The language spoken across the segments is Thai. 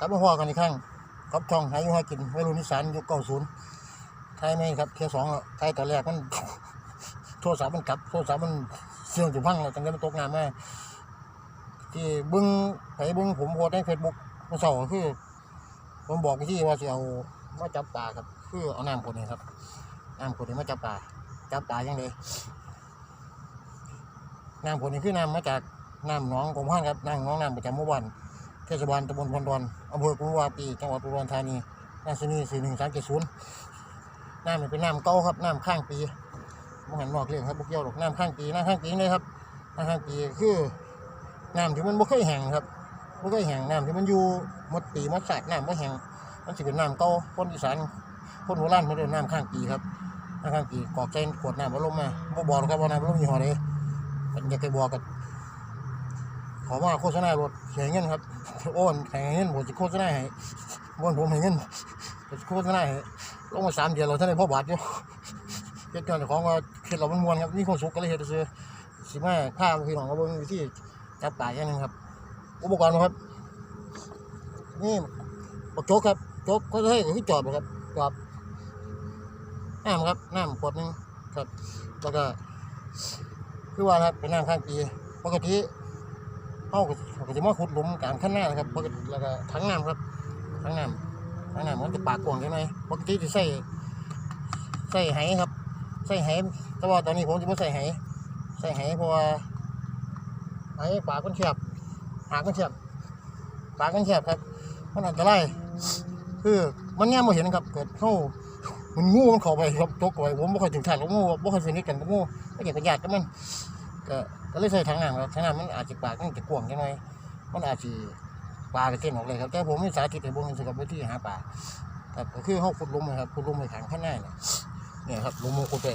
กลับมาพอกันอีกครั้งกับช่องหายู่หากินวัยรุ่นนิสานยุคเก้าศูนย์ไทยไหมครับเที่ยวสองไทยตอนแรกมันโทรศัพท์มันกลับโทรศัพท์มันเสื่อมจุพังแล้วตั้งแต่มันตกงานมาที่บึ้งไปบึ้งผมโพสต์ในเฟซบุ๊กมื่อเช้าก็คือ ผมบอกไปที่ว่าจะเอามาจับปลาครับ คือเอาน้ำคนนี้ครับน้ำคนนี้มาจับปลาจับปลาอย่างไรน้ำคนนี้คือน้ำมาจากน้ำหนองกรมพันครับน้ำหนองน้ำประจำหมู่บ้าน ทศบาลตำบลพนดอนอำเภอกุมภาวาปีจังหวัดอุดรธานีนาซินีสี่หนึ่งสามเจ็ดศูนย์น้ำเป็นน้ำเก่าครับน้ำข้างปีมหันนอกเรื่องครับบุกเยี่ยวหรอกน้ำข้างปีน้ำข้างปีเลยครับน้ำข้างปีคือน้ำที่มันบ่เคยแห้งครับบ่เคยแห้งน้ำที่มันอยู่มดปีมดสากน้ำบ่แห้งมันจะเป็นน้ำเก่าคนอีสานคนโบราณมันเรียกน้ำข้างปีครับน้ำข้างปีกอกใจขวดน้ำมาลมมาบ่บอกหรอกครับว่าน้ำมาลมยี่ห้อใดมันอยากไปบอกกัน ขอว่าโฆษณารถเสียเงินครับโอนแข่งเงินผมจะโฆษณาให้โอนผมให้เงินผมจะโฆษณาให้ลงมาสามเดือนเราท่านได้พ่อบาทอยู่เฮ็ดการของว่าเฮ็ดเรามันมวนครับมีความสุขก็เลยเฮ็ดซื้อสิมาพาพี่น้องมาเบิ่งวิธีจับปลาอย่างนึงครับ อุปกรณ์ครับ นี่ปักโจ๊กครับโจ๊กก็ให้ก็คือจอบอะครับจอบน้ำครับน้ำขวดนึงครับแล้วก็คือว่าครับเป็นน้ำข้างปีปกติ เขาก็เขาก็จะมาขุดหลุมกลางข้างหน้านะครับปกติแล้วก็ถังน้ำครับถังน้ำถังน้ำมันจะปากกว้างใช่ไหมปกติจะใส่ใส่ไหครับใส่ไหแต่ว่าตอนนี้ผมจะไม่ใส่ไหใส่ไหเพราะว่าไหปากมันแคบปากมันแคบปากมันแคบครับมันอันตรายคือมันแง่มาเห็นครับ เกิดเข้ามันงูมันเข้าไปครับตกไปผมไม่ค่อยถึงทานของงูไม่ค่อยสนิทกันงูไม่เกี่ยวกับญาติกันมันก็ ก็เลยใส่ถังน้ำครับถังน้ำมันอาจจะปากมันจะกว้างจังไงมันอาจจะปลากระเต้นออกเลยครับแต่ผมไม่สาธิตให้ผมสำหรับวิธีหาปลาครับก็คือเขาขุดลุมนะครับขุดลุมไปขังข้างหน้าเนี่ยเนี่ยครับลุมมันขุดไป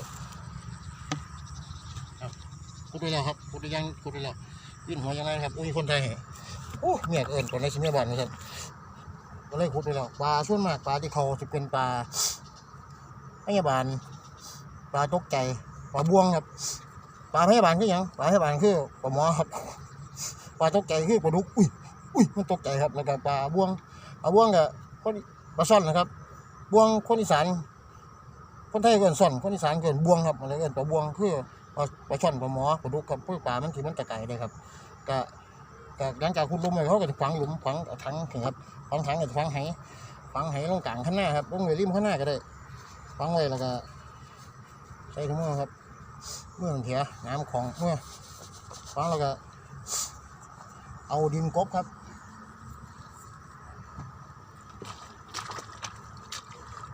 ครับขุดไปแล้วครับขุดไปยังขุดไปแล้วยื่นหัวยังไงครับอุ้ยคนไทยโอ้เนี่ยเอิญคนในชิมเนบานนะครับก็เลยขุดไปแล้วปลาส่วนมากปลาที่เขาจะเป็นปลาพยาบาลปลาตกใจปลาบ่วงครับ ปลาพยาบาลคือหยังปลาพยาบาลคือปลาหมอครับปลาตกใจคือปลาดุกอุ้ยอุ้ยมันตกใจครับแล้วก็ปลาบ่วงปลาบ่วงกับคนปลาซ่อนนะครับบ่วงคนอีสานคนไทยเกินซ่อนคนอีสานเกินบ่วงครับอะไรเกินปลาบ่วงคือปลาปลาช่อนปลาหมอปลาดุกครับพวกปลามันที่มันจะไก่เลยครับก็ก็หลังจากขุดหลุมไปเขาก็จะฝังหลุมฝังถังถึงครับฝังถังกับฝังไหฝังไหลงกลางข้างหน้าครับลงไว้ริมข้างหน้าก็ได้ฝังไว้แล้วก็ใส่ถุงมือครับ เมื่อเถียน้ำของเมื่อฝังแล้วก็ เอาดินกบครับ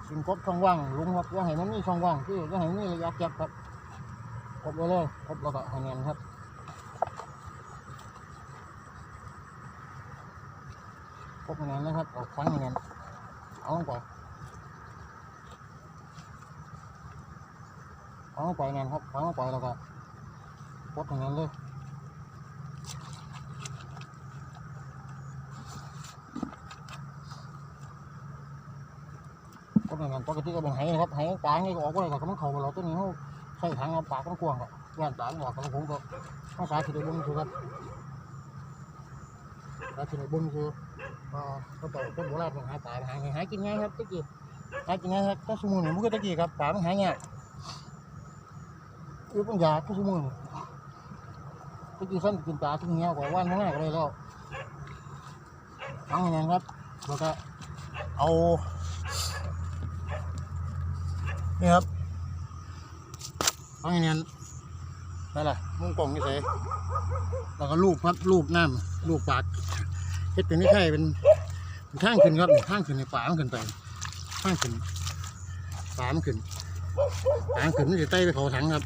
ดินกบช่องว่างลุมครับอย่าให้มันมีช่องว่างคืออย่าให้มีระยะแคบครับกบไว้เลยกบแล้วก็ให้แน่นครับพวกนั้นนะครับเอาฟังอย่างนั้นเอาลงไป ฟังลงไปนั่นครับฟังลงไปแล้วก็พดอย่างนั้นเลยพดอย่างนั้นปกติก็เป็นไหนะครับไหปลานี่ก็ออกไปก็มันเข้าไปแล้วตัวนี้เขาใส่ถังเอาปากมันกว้างก็ย่านปลาหนอกกันผมก็ต้องสาธิตให้บุญคือครับสาธิตให้บุญคืออ่าเขาบอกคนโบราณหาปลาหาหากินง่ายครับตะกี้หากินง่ายครับก็สมุนไพรมันก็ตะกี้ครับปลามันหายง่าย คือปัญญาก็สมุนตะกี้สั้นกินปลาทิ้งเงี้ยกว่าวันมากเลยแล้วฟังย่างนั้นครับแล้วก็เอานี่ครับฟังย่างนั้นนั่นแหละมุ้งกล่องนี่เสแล้วก็ลูบครับลูบน้ำลูบปากเฮ็ดเป็นไม่ใช่เป็นเป็นทางขึ้นครับทางขึ้นในป่ามันขึ้นไปทางขึ้นป่ามันขึ้น ปามันขึ้นมันจะไต่ไปเขาถังครับ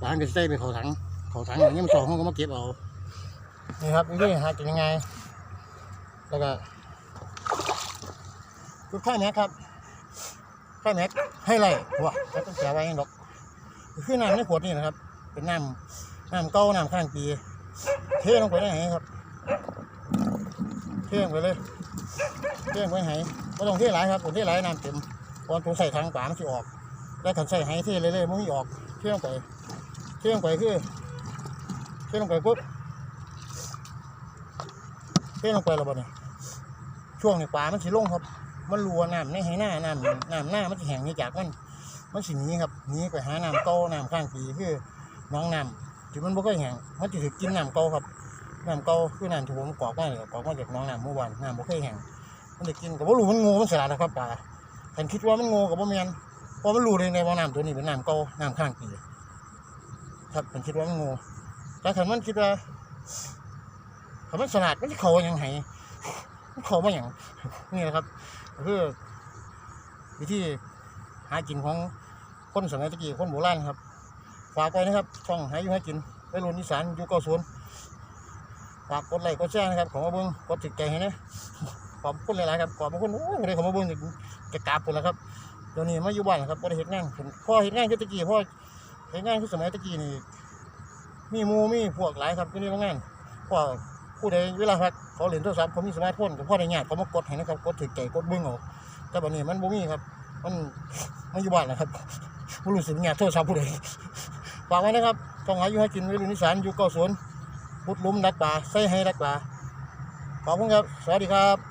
ปามันจะไต่ไปเขาถังเขาถังอย่างนี้มันสองห้องก็มาเก็บเอานี่ครับนี่หากินยังไง แล้วก็คือข้าวแม็กครับข้าวแม็กให้ไรวะแล้วต้องเสียไว้เองดอกคือน้ำในขวดนี่นะครับ เป็นน้ำน้ำเก้าน้ำข้างปีเทลงไปได้ไหนครับเที่ยงไปเลยเที่ยงไว้ไหก็ต้องเทหลายครับผมเทหลายน้ำเต็ม ก่อนผมใส่ถังปามนสิออก แล้วขันใส่ไหเที่เลยเลยมันไม่ออกเที่ยงไปเที่ยงไปคือเที่ยงไปปุ๊บเที่ยงลงไปแล้วบ่เนี่ยช่วงในปลามันสิลงครับ มันรัวน้ำในให้หน้าน้ำน้ำหน้ามันจะแห้งนี่จากมัน มันสิหนีครับหนีไปหาน้ำเก่าน้ำข้างปีคือน้องน้ำที่มันบ่เคยแห้งมันจะถือกินน้ำเก่าครับน้ำเก่าคือน้ำที่ผมกอกมาเนี่ยกอกมาจากน้องน้ำเมื่อวานน้ำบ่เคยแห้งมันจะกินกับว่ารู้มันงูมันสลัดนะครับปลา ฉันคิดว่ามันงูกับว่าแมนเพราะมันรู้เลยในว่าน้ำตัวนี้เป็นน้ำเก่าน้ำข้างปีครับผมคิดว่ามันงูแต่ถ้ามันคิดว่าถ้ามันสลัดมันจะเขาอย่างไงมันเขามาอย่างนี่นะครับคือวิธีหากินของคนสมัยตะกี้คนโบราณครับฝากไว้นะครับช่องหาอยู่ให้กินไปรุ่นอีสานอยู่เก้าศูนย์ฝากกดไลค์กดแชร์นะครับ ของมาเบิ้งกดติดใจให้นะขอบคุณหลายๆครับขอบคุณโอ้ยไม่ได้ของมาเบิ้ง จะกราบคนแล้วครับเดี๋ยวนี้มาอยู่บ้านแล้วครับก็ได้เห็นงานผมพ่อเห็นงานคือตะกี้พ่อเห็นงานคือสมัยตะกี้นี่มีหมูมีพวกหลายครับที่นี่โรงงานพ่อผู้ใดเวลาพักเขาเล่นโทรศัพท์เขามีสมาร์ทโฟนกับพ่อได้งานเขามากดให้นะครับกดถึกใจกดเบิ้งเอาแต่บัดนี้มันบ่มีครับ มันมันอยู่บ้านนะครับผู้รู้สึกงานโทษสามผู้ใดฝากไว้นะครับต้องหาอยู่ให้กินไว้รุ่นนิสานอยู่เก้าสวนพุดหลุมดักปลาใส่ให้ดักปลาขอบคุณครับ สวัสดีครับ